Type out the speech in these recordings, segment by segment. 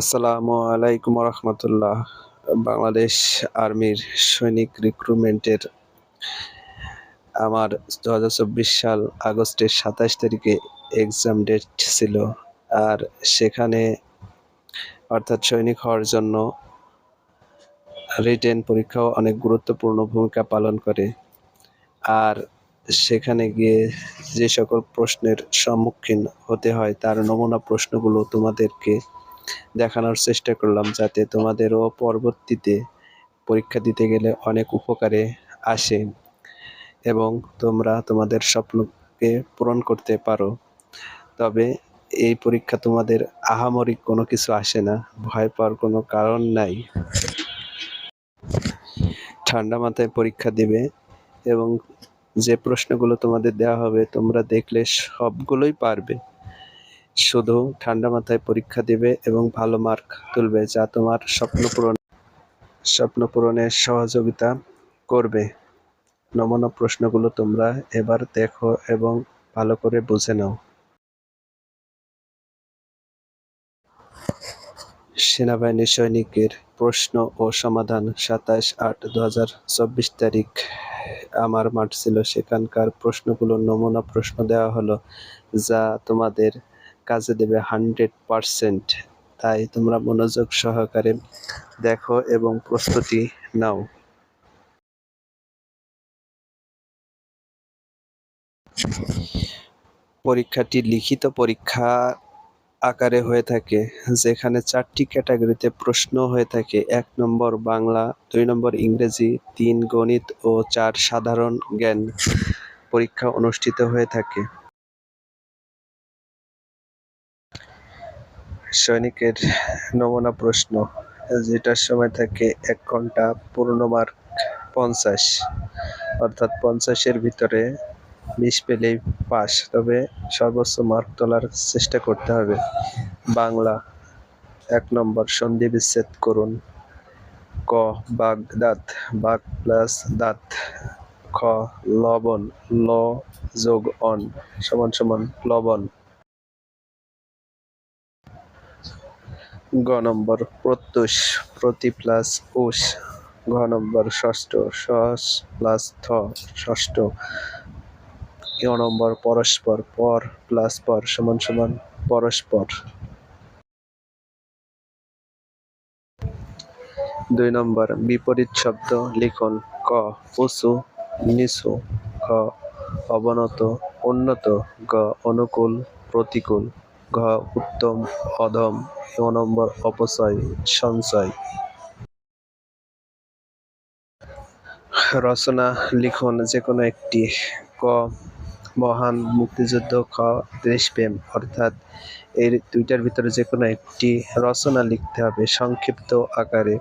আসসালামু আলাইকুম রহমতুল্লাহ। বাংলাদেশ আর্মির সৈনিক রিক্রুটমেন্টের আমার দু হাজার চব্বিশ সাল আগস্টের সাতাশ তারিখে এক্সাম ডেট ছিল। আর সেখানে অর্থাৎ সৈনিক হওয়ার জন্য রিটেন পরীক্ষাও অনেক গুরুত্বপূর্ণ ভূমিকা পালন করে। আর সেখানে গিয়ে যে সকল প্রশ্নের সম্মুখীন হতে হয়, তার নমুনা প্রশ্নগুলো তোমাদেরকে দেখানোর চেষ্টা করলাম, যাতে তোমাদেরও পরবর্তীতে পরীক্ষা দিতে গেলে অনেক উপকারে আসে এবং তোমরা তোমাদের স্বপ্নকে পূরণ করতে পারো। তবে এই পরীক্ষা তোমাদের আহামরি কোনো কিছু আসে না, ভয় পাওয়ার কোনো কারণ নাই। ঠান্ডা মাথায় পরীক্ষা দিবে এবং যে প্রশ্নগুলো তোমাদের দেওয়া হবে, তোমরা দেখলে সবগুলোই পারবে। শুধু ঠান্ডা মাথায় পরীক্ষা দিবে এবং ভালো মার্ক তুলবে, যা তোমার স্বপ্ন পূরণ স্বপ্ন সহযোগিতা করবে। নমুনা প্রশ্নগুলো তোমরা এবার দেখো এবং ভালো করে বুঝে নাও। সেনাবাহিনী সৈনিকের প্রশ্ন ও সমাধান সাতাশ আট দু তারিখ আমার মাঠ ছিল, সেখানকার প্রশ্নগুলো নমুনা প্রশ্ন দেওয়া হলো, যা তোমাদের কাজে দেবে হান্ড্রেড পারসেন্ট। তাই তোমরা মনোযোগ সহকারে দেখো এবং প্রস্তুতি নাও। পরীক্ষাটি লিখিত পরীক্ষা আকারে হয়ে থাকে, যেখানে চারটি ক্যাটাগরিতে প্রশ্ন হয়ে থাকে। এক নম্বর বাংলা, দুই নম্বর ইংরেজি, তিন গণিত ও চার সাধারণ জ্ঞান পরীক্ষা অনুষ্ঠিত হয়ে থাকে। সৈনিকের নমুনা প্রশ্ন, যেটার সময় থাকে এক ঘণ্টা পূর্ণ মার্ক পঞ্চাশ, অর্থাৎ পঞ্চাশের ভিতরে বিশ পেলেই পাস, তবে সর্বোচ্চ মার্ক তোলার চেষ্টা করতে হবে। বাংলা, এক নম্বর সন্ধি বিচ্ছেদ করুন। ক বাগ দাঁত বাগ প্লাস দাঁত, খ, লবণ, ল, যোগ অন, সমান সমান লবণ। গ নম্বর প্রত্যুষ, প্রতি প্লাস উষ। ঘ নম্বর ষষ্ঠ সস প্লাস থ, ষষ্ঠ। ক নম্বর, পরস্পর, পর, প্লাস, পর, সমান সমান, পরস্পর। দুই নম্বর, বিপরীত শব্দ, লিখন, ক উঁচু নিচু খ, অবনত, উন্নত, গ, অনুকূল, প্রতিকূল, ঘ, উত্তম, অধম ক নম্বর, অপচয়, সঞ্চয়। রচনা, লিখন যে কোনো একটি, ক মহান মুক্তিযুদ্ধ খ দেশপ্রেম অর্থাৎ এই দুইটার ভিতরে যে কোনো একটি রচনা লিখতে হবে সংক্ষিপ্ত আকারে।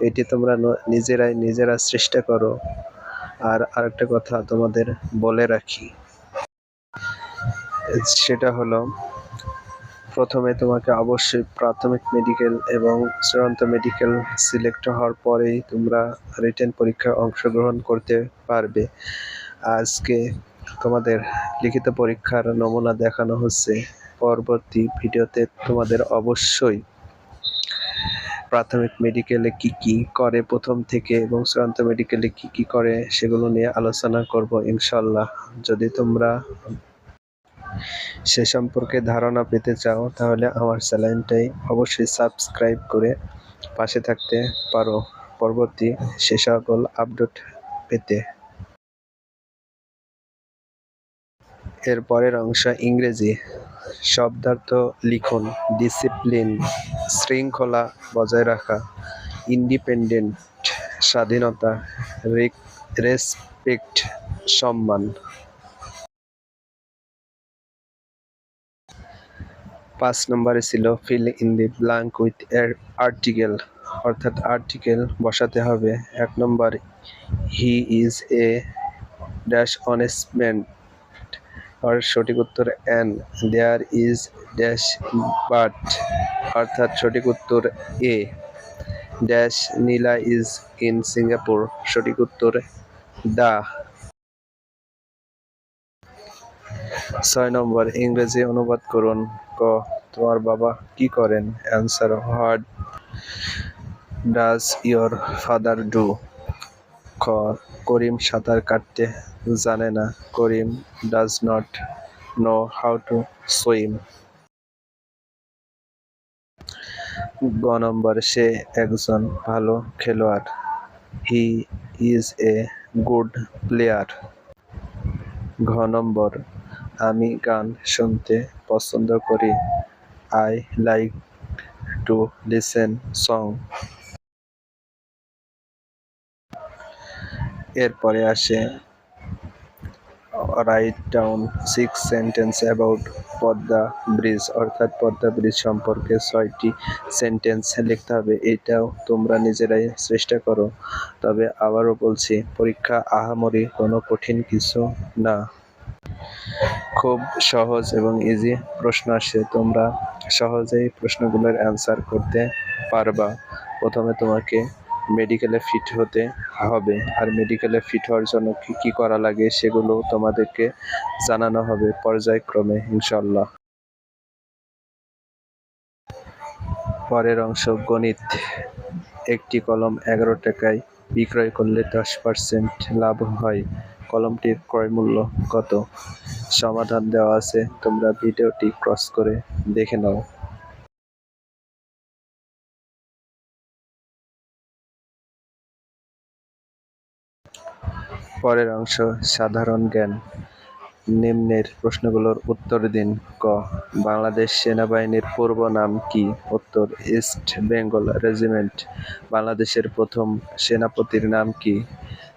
এটি তোমরা নিজেরাই নিজেরা চেষ্টা করো। আর আরেকটা কথা তোমাদের বলে রাখি। সেটা হলো, প্রথমে তোমাকে অবশ্যই প্রাথমিক মেডিকেল এবং চূড়ান্ত মেডিকেল সিলেক্ট হওয়ার পরেই তোমরা রিটেন পরীক্ষায় অংশগ্রহণ করতে পারবে। আজকে তোমাদের লিখিত পরীক্ষার নমুনা দেখানো হচ্ছে। পরবর্তী ভিডিওতে তোমাদের অবশ্যই প্রাথমিক মেডিকেলে কি কি করে প্রথম থেকে এবং চূড়ান্ত মেডিকেলে কি কি করে সেগুলো নিয়ে আলোচনা করব ইনশাল্লাহ যদি তোমরা সে সম্পর্কে ধারণা পেতে চাও, তাহলে আমার চ্যানেলটাই অবশ্যই সাবস্ক্রাইব করে পাশে থাকতে পারো। পরবর্তী সে সকল আপডেট পেতে। এর পরের অংশ ইংরেজি। শব্দার্থ লিখন, ডিসিপ্লিন, শৃঙ্খলা বজায় রাখা, ইন্ডিপেন্ডেন্ট, স্বাধীনতা রেসপেক্ট, সম্মান। পাঁচ নম্বরে ছিল fill in the blank with article অর্থাৎ আর্টিকেল বসাতে হবে। এক নম্বর হি ইজ এ ড্যাশ অনেসমেন্ট আর সঠিক উত্তর an there is dash but অর্থাৎ সঠিক উত্তর a. Dash Nila is in Singapore সঠিক উত্তর দা। ছয় নম্বর, ইংরেজি অনুবাদ করুন। ক, তোমার বাবা কি করেন? Answer what does your father do খ করিম সাঁতার কাটতে জানে না। Karim does not know how to swim গ নম্বর, সে একজন ভালো খেলোয়াড়। He is a good player ঘ নম্বর, আমি গান শুনতে পছন্দ করি। I like to listen song এরপরে আসে write down six sentence about Padma bridge অর্থাৎ পদ্মা ব্রিজ সম্পর্কে ছয়টি সেন্টেন্স লিখতে হবে। এটাও তোমরা নিজেরাই চেষ্টা করো। তবে আবারও বলছি, পরীক্ষা আহামরি কোনো কঠিন কিছু না। খুব সহজ এবং ইজি প্রশ্ন আসে। তোমরা সহজেই প্রশ্নগুলোর অ্যান্সার করতে পারবা। প্রথমে তোমাকে মেডিকেলে ফিট হতে হবে। আর মেডিকেলে ফিট হওয়ার জন্য কী কী করা লাগে সেগুলো তোমাদেরকে জানানো হবে পর্যায়ক্রমে ইনশাল্লাহ পরের অংশ, গণিত। একটি কলম এগারো টাকায় বিক্রয় করলে দশ পার্সেন্ট লাভ হয়। কলমটির ক্রয় মূল্য কত? সমাধান দেওয়া আছে। তোমরা ভিডিওটি ক্রস করে দেখে নাও। পরের অংশ, সাধারণ জ্ঞান। নিম্নের প্রশ্নগুলোর উত্তর দিন, ক। বাংলাদেশ সেনাবাহিনীর পূর্ব নাম কি? উত্তর, ইস্ট বেঙ্গল রেজিমেন্ট। বাংলাদেশের প্রথম সেনাপতির নাম কি?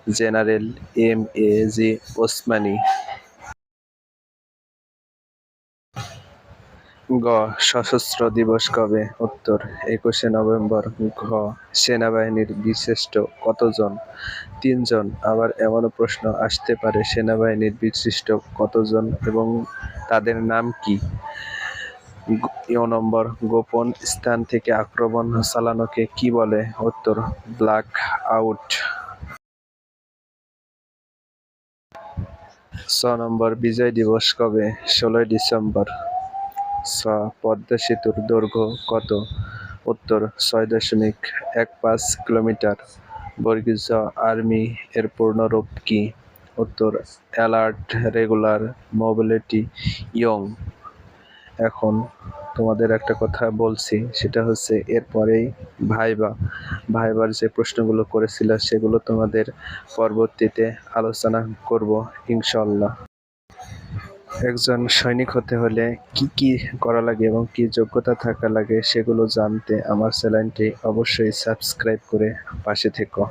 General M A G Osmani. গ, সশস্ত্র দিবস কবে? উত্তর, একুশে নভেম্বর। ঘ, সেনাবাহিনীর বিশিষ্ট কতজন? তিনজন। আবার এমনও প্রশ্ন আসতে পারে, সেনাবাহিনীর বিশিষ্ট কতজন এবং তাদের নাম কি? ইয় নম্বর, গোপন স্থান থেকে আক্রমণ চালানোকে কি বলে? উত্তর, ব্ল্যাক আউট। ছ নম্বর, বিজয় দিবস কবে? ষোলোই ডিসেম্বর। ছ পদ্মা সেতুর দৈর্ঘ্য কত? উত্তর, ছয় দশমিক এক পাঁচ কিলোমিটার। বর্গীজ আর্মি এর পূর্ণরূপ কি? উত্তর, অ্যালার্ট, রেগুলার, মোবিলিটি, ইয়ং। এখন তোমাদের একটা কথা বলছি, সেটা হচ্ছে এরপরেই ভাইবা। ভাইবার যে প্রশ্নগুলো করেছিল, সেগুলো তোমাদের পরবর্তীতে আলোচনা করব ইনশাল্লাহ একজন সৈনিক হতে হলে কি কি করা লাগে এবং কি যোগ্যতা থাকা লাগে সেগুলো জানতে আমার চ্যানেলটি অবশ্যই সাবস্ক্রাইব করে পাশে থেকো।